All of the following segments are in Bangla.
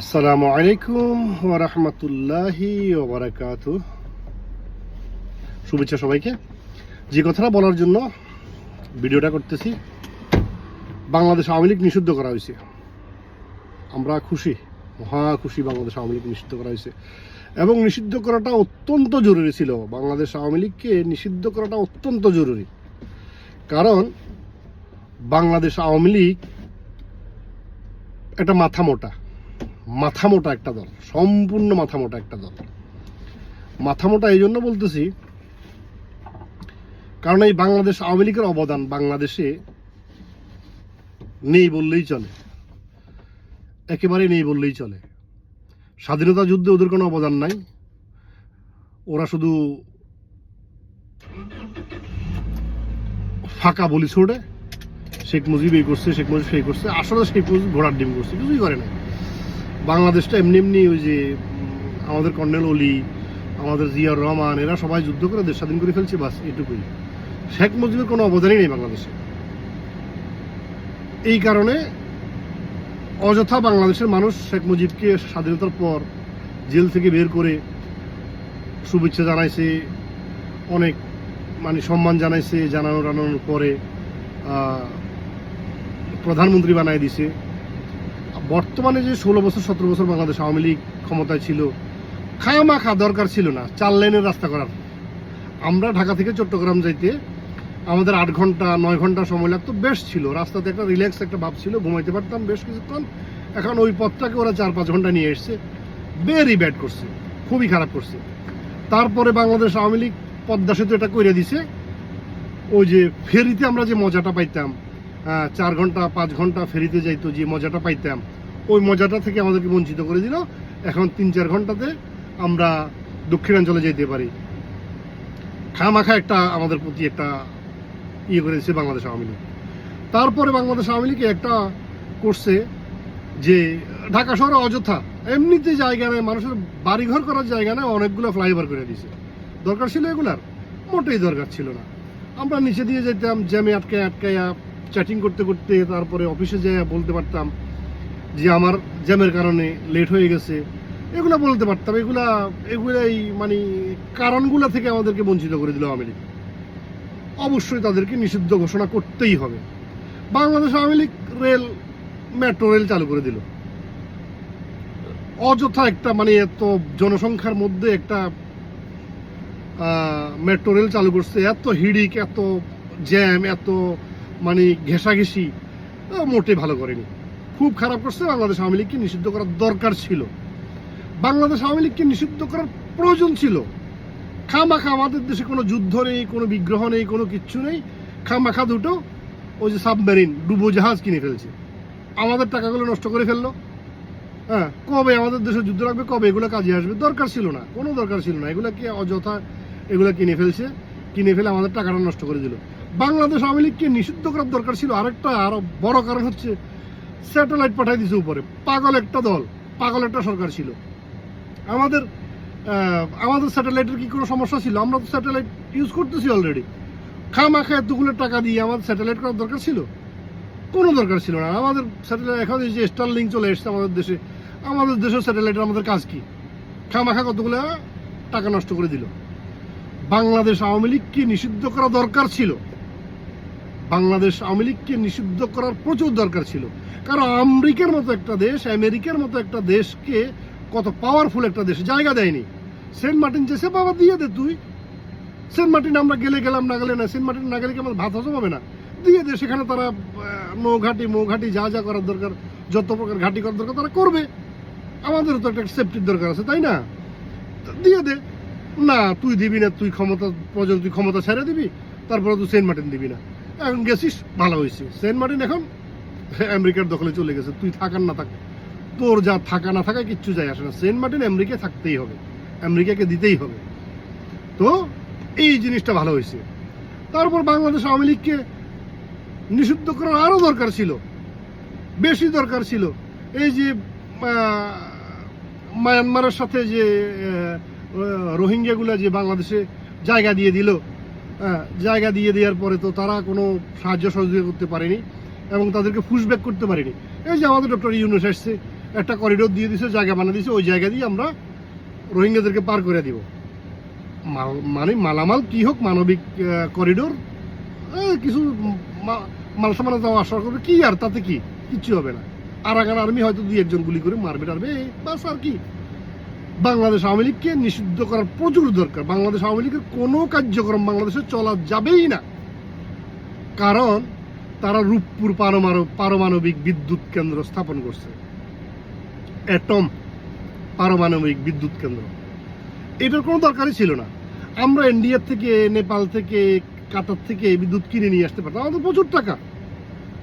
আসসালামু আলাইকুম ওরহমতুল্লাহি ওবরাকাতু শুভেচ্ছা সবাইকে। যে কথাটা বলার জন্য ভিডিওটা করতেছি, বাংলাদেশ আওয়ামী লীগ নিষিদ্ধ করা হয়েছে। আমরা খুশি, মহা খুশি বাংলাদেশ আওয়ামী লীগ নিষিদ্ধ করা হয়েছে। এবং নিষিদ্ধ করাটা অত্যন্ত জরুরি ছিল। বাংলাদেশ আওয়ামী লীগকে নিষিদ্ধ করাটা অত্যন্ত জরুরি। কারণ বাংলাদেশ আওয়ামী লীগ একটা মাথা মোটা। মাথা মোটা একটা দল, সম্পূর্ণ মাথা মোটা একটা দল। মাথা মোটা এই জন্য বলতেছি, কারণ এই বাংলাদেশ আওয়ামী লীগের অবদান বাংলাদেশে নেই বললেই চলে। একেবারে নেই বললেই চলে। স্বাধীনতা যুদ্ধে ওদের কোনো অবদান নাই। ওরা শুধু ফাঁকা বলি ছোড়ে শেখ মুজিব এই করছে, শেখ মুজিব সেই করছে। আসলে শেখ মুজিব ঘোড়ার ডিম করছে, কিছুই করে না বাংলাদেশটা এমনি এমনি ওই যে, আমাদের কর্নেল অলি, আমাদের জিয়াউর রহমান, এরা সবাই যুদ্ধ করে দেশ স্বাধীন করে ফেলছে, বাস এটুকুই। শেখ মুজিবের কোনো অবদানই নেই বাংলাদেশে। এই কারণে অযথা বাংলাদেশের মানুষ শেখ মুজিবকে স্বাধীনতার পর জেল থেকে বের করে শুভেচ্ছা জানাইছে, অনেক মানে সম্মান জানাইছে জানানো টানানোর পরে প্রধানমন্ত্রী বানায় দিছে। বর্তমানে যে ষোলো বছর, সতেরো বছর বাংলাদেশ আওয়ামী লীগ ক্ষমতায় ছিল খায়া মা খামাখা দরকার ছিল না, চার লাইনের রাস্তা করার। আমরা ঢাকা থেকে চট্টগ্রাম যাইতে আমাদের আট ঘণ্টা, নয় ঘণ্টা সময় লাগতো, বেশ ছিল। রাস্তাতে একটা রিল্যাক্স একটা ভাব ছিল, ঘুমাইতে পারতাম বেশ কিছুক্ষণ। এখন ওই পথটাকে ওরা চার পাঁচ ঘণ্টা নিয়ে এসছে ভেরি ব্যাড করছে, খুবই খারাপ করছে। তারপরে বাংলাদেশ আওয়ামী লীগ পদ্মা সেতু এটা করে দিছে, ওই যে ফেরিতে আমরা যে মজাটা পাইতাম চার ঘণ্টা, পাঁচ ঘণ্টা ফেরিতে যাইতো যে মজাটা পাইতাম। ওই মজাটা থেকে আমাদেরকে বঞ্চিত করে দিল। এখন তিন চার ঘন্টাতে আমরা দক্ষিণাঞ্চলে যেতে পারি। খামাখা একটা আমাদের প্রতি একটা ইয়ে করে দিচ্ছে বাংলাদেশ আওয়ামী লীগ। তারপরে বাংলাদেশ আওয়ামী লীগ একটা করছে যে ঢাকা শহরে অযথা, এমনিতে জায়গা নেই, মানুষের বাড়িঘর করার জায়গা নেই, অনেকগুলো ফ্লাইওভার করে দিয়েছে দরকার ছিল এগুলার, মোটেই দরকার ছিল না। আমরা নিচে দিয়ে যেতাম জ্যামে আটকে আটকাইয়া চ্যাটিং করতে করতে তারপরে অফিসে যেয়ে বলতে পারতাম যে আমার জ্যামের কারণে লেট হয়ে গেছে। এগুলা বলতে পারতাম। এগুলা, এগুলাই মানে কারণগুলো থেকে আমাদেরকে বঞ্চিত করে দিল আওয়ামী লীগ। অবশ্যই তাদেরকে নিষিদ্ধ ঘোষণা করতেই হবে। Bangladesh Awami League rail metro rail চালু করে দিল। অযথা একটা মানে এত জনসংখ্যার মধ্যে একটা মেট্রো রেল চালু করছে। এত হিড়িক, এত জ্যাম, এত মানে ঘেঁষাঘেঁষি আহ, মোটে ভালো করেনি। খুব খারাপ করছে বাংলাদেশ আওয়ামী লীগকে নিষিদ্ধ করার দরকার ছিল। বাংলাদেশ আওয়ামী লীগকে নিষিদ্ধ করার প্রয়োজন ছিল। খামাখা আমাদের দেশে কোনো যুদ্ধ নেই কোনো বিগ্রহ নেই কোনো কিচ্ছু নেই। খামাখা দুটো ওই যে সাবমেরিন ডুবো জাহাজ কিনে ফেলছে। আমাদের টাকাগুলো নষ্ট করে ফেলল। হ্যাঁ কবে আমাদের দেশে যুদ্ধ রাখবে কবে এগুলো কাজে আসবে দরকার ছিল না। কোনো দরকার ছিল না। এগুলোকে অযথা এগুলো কিনে ফেলছে? কিনে ফেলে আমাদের টাকাটা নষ্ট করে দিল। বাংলাদেশ আওয়ামী লীগকে নিষিদ্ধ করার দরকার ছিল আরেকটা আরও বড় কারণ হচ্ছে স্যাটেলাইট পাঠাই দিছে উপরে। পাগল একটা দল, পাগল একটা সরকার ছিল। আমাদের আমাদের স্যাটেলাইটের কি কোনো সমস্যা ছিল? আমরা তো স্যাটেলাইট ইউজ করতেছি অলরেডি খামাখা এতগুলো টাকা দিয়ে আমাদের স্যাটেলাইট করার দরকার ছিল? কোনো দরকার ছিল না। আমাদের স্যাটেলাইট, এখন যে স্টার লিঙ্ক চলে এসছে আমাদের দেশে, আমাদের দেশের স্যাটেলাইটের আমাদের কাজ কি? খামাখা কতগুলো টাকা নষ্ট করে দিল? বাংলাদেশ আওয়ামী লীগকে নিষিদ্ধ করা দরকার ছিল। বাংলাদেশ আওয়ামী লীগকে নিষিদ্ধ করার প্রচুর দরকার ছিল। কারণ আমেরিকার মতো একটা দেশ, আমেরিকার মতো একটা দেশকে কত পাওয়ারফুল একটা দেশ, জায়গা দেয়নি। সেন্ট মার্টিন চেয়েছে বাবা দিয়ে দে তুই। সেন্ট মার্টিন আমরা গেলে গেলাম, না গেলে না, সেন্ট মার্টিন না গেলে কি আমাদের ভাত হবে না? দিয়ে দে, সেখানে তারা নৌঘাটি, মৌঘাটি যা যা করার দরকার, যত প্রকার ঘাটি করার দরকার, তারা করবে। আমাদেরও তো একটা সেফটির দরকার আছে, তাই না? দিয়ে দে। না, তুই দিবি না, তুই ক্ষমতা পর্যন্ত তুই ক্ষমতা ছেড়ে দিবি, তারপরে তুই সেন্ট মার্টিন দিবি না। এখন গেছিস, ভালো হয়েছে। সেন্ট মার্টিন এখন আমেরিকার দখলে চলে গেছে। তুই থাকার না থাক। তোর যা থাকা না থাকা কিচ্ছু যায় আসে না। সেন্ট মার্টিন আমেরিকায় থাকতেই হবে। আমেরিকাকে দিতেই হবে। তো এই জিনিসটা ভালো হয়েছে। তারপর বাংলাদেশ আওয়ামী লীগকে নিষিদ্ধ করার আরও দরকার ছিল। বেশি দরকার ছিল। এই যে মায়ানমারের সাথে যে রোহিঙ্গাগুলা যে বাংলাদেশে জায়গা দিয়ে দিল জায়গা দিয়ে দেওয়ার পরে তো তারা কোনো সাহায্য সহযোগিতা করতে পারেনি এবং তাদেরকে পুশব্যাক করতে পারেনি। এই যে আমাদের ডক্টর ইউনুস আসছে, একটা করিডোর দিয়ে দিছে, জায়গা বানিয়ে দিছে, ওই জায়গা দিয়ে আমরা রোহিঙ্গাদেরকে পার করে দিব। মানে মালামাল কি হোক, মানবিক করিডোর কিছু মাল সামানা যাওয়া আসা করবে কি আর তাতে কি? কিচ্ছু হবে না। আরাকান আর্মি হয়তো দুই একজন গুলি করে মারবে, টারবে, বাস আর কি। বাংলাদেশ আওয়ামী লীগকে নিষিদ্ধ করার প্রচুর দরকার। বাংলাদেশ আওয়ামী লীগের কোনো কার্যক্রম বাংলাদেশে চলা যাবেই না। কারণ তারা রূপপুর পারমাণব, পারমাণবিক বিদ্যুৎ কেন্দ্র স্থাপন করছে। অ্যাটম পারমাণবিক বিদ্যুৎ কেন্দ্র। এটার কোনো দরকারই ছিল না। আমরা ইন্ডিয়া থেকে, নেপাল থেকে, কাতার থেকে বিদ্যুৎ কিনে নিয়ে আসতে পারতাম। আমাদের প্রচুর টাকা।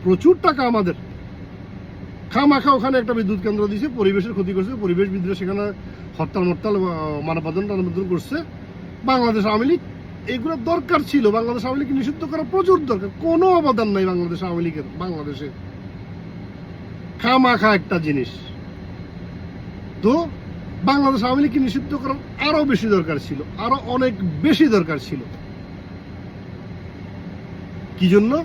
প্রচুর টাকা আমাদের। খামাখা ওখানে একটা বিদ্যুৎ কেন্দ্র দিয়েছে, পরিবেশের ক্ষতি করছে পরিবেশবিদরা সেখানে হরতাল, মরতাল মানবাদন টানবাদন করছে। বাংলাদেশ আওয়ামী লীগ এগুলো দরকার ছিল। বাংলাদেশ আওয়ামী লীগকে নিষিদ্ধ করা প্রচুর দরকার। কোনো অবদান নাই বাংলাদেশ আওয়ামী লীগের, বাংলাদেশে। খামাখা একটা জিনিস। তো বাংলাদেশ আওয়ামী লীগকে নিষিদ্ধ করার আরও বেশি দরকার ছিল। আরও অনেক বেশি দরকার ছিল। কি জন্য?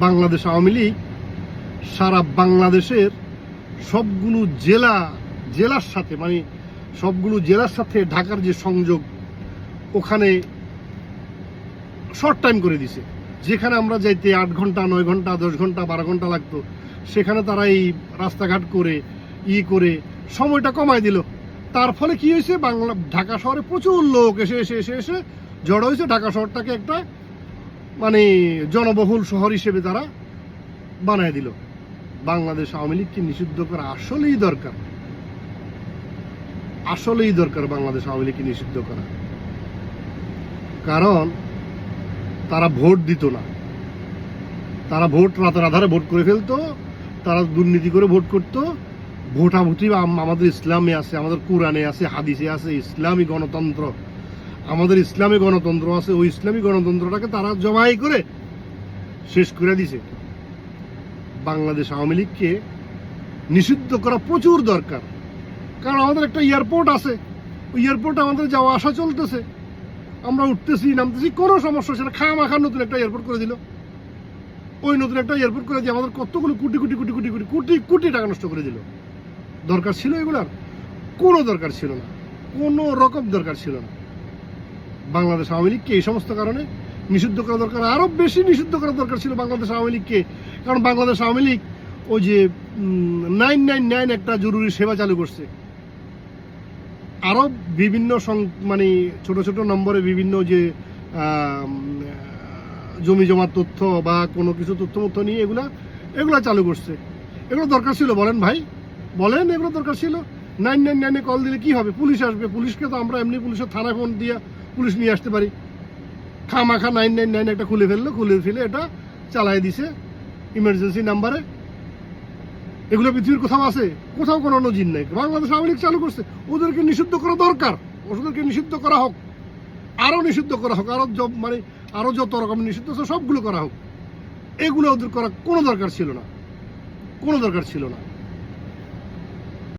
বাংলাদেশ আওয়ামী লীগ সারা বাংলাদেশের সবগুলো জেলা, জেলার সাথে মানে সবগুলো জেলার সাথে ঢাকার যে সংযোগ, ওখানে শর্ট টাইম করে দিছে। যেখানে আমরা যাইতে আট ঘণ্টা, নয় ঘণ্টা, দশ ঘণ্টা, বারো ঘণ্টা লাগতো, সেখানে তারা এই রাস্তাঘাট করে, ই করে সময়টা কমায় দিল। তার ফলে কি হয়েছে? বাংলা, ঢাকা শহরে প্রচুর লোক এসে এসে এসে এসে জড়ো হয়েছে। ঢাকা শহরটাকে একটা মানে জনবহুল শহর হিসেবে তারা বানায় দিল। বাংলাদেশ আওয়ামী লীগকে নিষিদ্ধ করা আসলেই দরকার। আসলেই দরকার বাংলাদেশ আওয়ামী লীগকে নিষিদ্ধ করা। কারণ তারা ভোট দিত না। তারা ভোট রাতের আধারে ভোট করে ফেলতো, তারা দুর্নীতি করে ভোট করতো। ভোটাভুটি আমাদের ইসলামে আছে, আমাদের কোরআনে আছে, হাদিসে আছে, ইসলামী গণতন্ত্র। আমাদের ইসলামী গণতন্ত্র আছে, ওই ইসলামী গণতন্ত্রটাকে তারা জমাই করে শেষ করে দিছে। বাংলাদেশ আওয়ামী লীগকে নিষিদ্ধ করা প্রচুর দরকার। কারণ আমাদের একটা এয়ারপোর্ট আছে। ওই এয়ারপোর্টে আমাদের যাওয়া আসা চলতেছে। আমরা উঠতেছি, নামতেছি, কোনো সমস্যা না। খা মাখা নতুন একটা এয়ারপোর্ট করে দিল। ওই নতুন একটা এয়ারপোর্ট করে দিয়ে আমাদের কতগুলো কোটি কোটি কোটি কোটি কোটি কোটি কোটি টাকা নষ্ট করে দিল। দরকার ছিল এগুলার কোনো দরকার ছিল না। কোনো রকম দরকার ছিল না। বাংলাদেশ আওয়ামী লীগকে এই সমস্ত কারণে নিষিদ্ধ করা দরকার আরও বেশি নিষিদ্ধ করা দরকার ছিল বাংলাদেশ আওয়ামী লীগকে। কারণ বাংলাদেশ আওয়ামী লীগ ওই যে নাইন নাইন নাইন একটা জরুরি সেবা চালু করছে। আরও বিভিন্ন মানে ছোট ছোট নম্বরে বিভিন্ন যে জমি জমার তথ্য বা কোনো কিছু তথ্য মথ্য নিয়ে এগুলা এগুলা চালু করছে। এগুলো দরকার ছিল, বলেন ভাই। বলেন, এগুলো দরকার ছিল। নাইন নাইন নাইনে কল দিলে কি হবে? পুলিশ আসবে। পুলিশকে তো আমরা এমনি পুলিশের থানায় ফোন দিয়ে পুলিশ নিয়ে আসতে পারি। খামাখা নাইন নাইন নাইন একটা খুলে ফেলল, খুলে ফেলে এটা চালাই দিছে ইমার্জেন্সি নাম্বারে এগুলো পৃথিবীর কোথাও আছে, কোথাও কোনো নজির নেই। বাংলাদেশ আওয়ামী লীগ চালু করছে, ওদেরকে নিষিদ্ধ করা দরকার, ওষুধকে নিষিদ্ধ করা হোক, আরও নিষিদ্ধ করা হোক, আরও জ- মানে আরও যত রকম নিষিদ্ধ আছে সবগুলো করা হোক। এগুলো ওদের করা কোনো দরকার ছিল না। কোনো দরকার ছিল না।